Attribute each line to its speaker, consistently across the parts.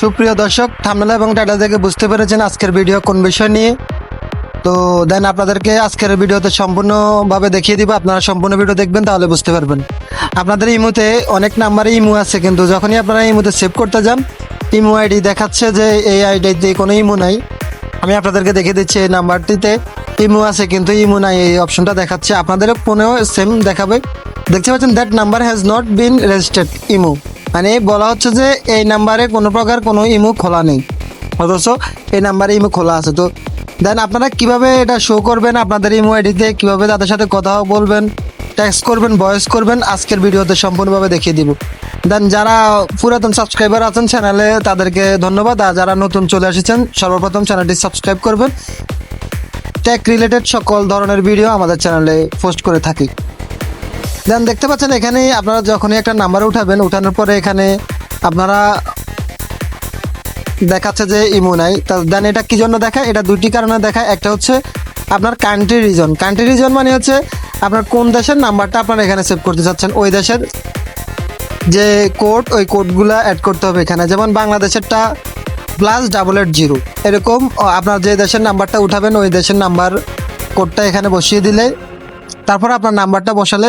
Speaker 1: সুপ্রিয় দর্শক, থামনেলা এবং টাইটেল থেকে বুঝতে পেরেছেন আজকের ভিডিও কোন বিষয় নিয়ে। তো দেন আপনাদেরকে আজকের ভিডিওতে সম্পূর্ণভাবে দেখিয়ে দিব। আপনারা সম্পূর্ণ ভিডিও দেখবেন, তাহলে বুঝতে পারবেন। আপনাদের ইমুতে অনেক নাম্বারে ইমু আছে, কিন্তু যখনই আপনারা ইমুতে সেভ করতে যান, ইমু আইডি দেখাচ্ছে যে এই আইডিতে কোনো ইমু নাই। আমি আপনাদেরকে দেখিয়ে দিচ্ছি এই নাম্বারটিতে। ইমু আছে, কিন্তু ইমু নাই, এই অপশনটা দেখাচ্ছে। আপনাদের ফোনেও সেম দেখাবে। দেখতে পাচ্ছেন that number has not been registered imo. মানে বলা হচ্ছে যে এই নাম্বারে কোনো প্রকার কোনো ইমু খোলা নেই। অথচ এই নাম্বারে ইমো খোলা আছে। তো দেন আপনারা কীভাবে এটা শো করবেন, আপনাদের ইমো আইডিতে কীভাবে তাদের সাথে কথা বলবেন টেক্সট করবেন ভয়েস করবেন, আজকের ভিডিওতে সম্পূর্ণভাবে দেখিয়ে দিব। দেন যারা পুরাতন সাবস্ক্রাইবার আছেন চ্যানেলে তাদেরকে ধন্যবাদ। আর যারা নতুন চলে এসেছেন, সর্বপ্রথম চ্যানেলটি সাবস্ক্রাইব করবেন। টেক রিলেটেড সকল ধরনের ভিডিও আমাদের চ্যানেলে পোস্ট করে থাকি। দেন দেখতে পাচ্ছেন এখানে আপনারা যখনই একটা নাম্বার উঠাবেন, উঠানোর পরে এখানে আপনারা দেখাচ্ছে যে ইমো নাই। দেন এটা কি জন্য দেখায়? এটা দুটি কারণে দেখায়। একটা হচ্ছে আপনার কান্ট্রি রিজন কান্ট্রি রিজন মানে হচ্ছে আপনার কোন দেশের নাম্বারটা আপনারা এখানে সেভ করতে চাচ্ছেন? ওই দেশের যে কোড ওই কোডগুলো অ্যাড করতে হবে এখানে। যেমন বাংলাদেশেরটা প্লাস ডাবল এইট জিরো এরকম আপনার যে দেশের নাম্বারটা উঠাবেন, ওই দেশের নাম্বার কোডটা এখানে বসিয়ে দিলে, তারপর আপনার নাম্বারটা বসালে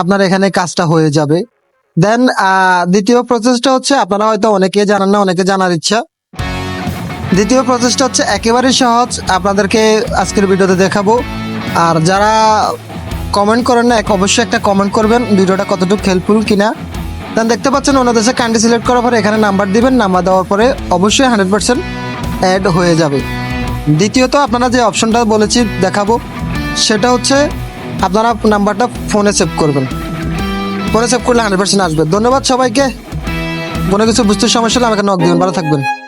Speaker 1: আপনার এখানে কাজটা হয়ে যাবে। দেন দ্বিতীয় প্রসেসটা হচ্ছে, আপনারা হয়তো অনেকে জানেন না, অনেকে জানার ইচ্ছা। দ্বিতীয় প্রসেসটা হচ্ছে একেবারে সহজ, আপনাদেরকে আজকের ভিডিওতে দেখাবো। আর যারা কমেন্ট করেন না অবশ্যই একটা কমেন্ট করবেন, ভিডিওটা কতটুকু হেল্পফুল কিনা। দেন দেখতে পাচ্ছেন, অন্য দেশে কান্ট্রি সিলেক্ট করার পরে এখানে নাম্বার দিবেন নাম্বার দেওয়ার পরে অবশ্যই হান্ড্রেড পার্সেন্ট অ্যাড হয়ে যাবে। দ্বিতীয়ত, আপনারা যে অপশনটা বলেছি, দেখাবো। সেটা হচ্ছে আপনারা নাম্বারটা ফোনে সেভ করবেন। ফোনে সেভ করলে হান্ড্রেড পার্সেন্ট আসবে। ধন্যবাদ সবাইকে। কোনো কিছু বুঝতে সমস্যা হলে আমাকে নক দিবেন। ভালো থাকবেন।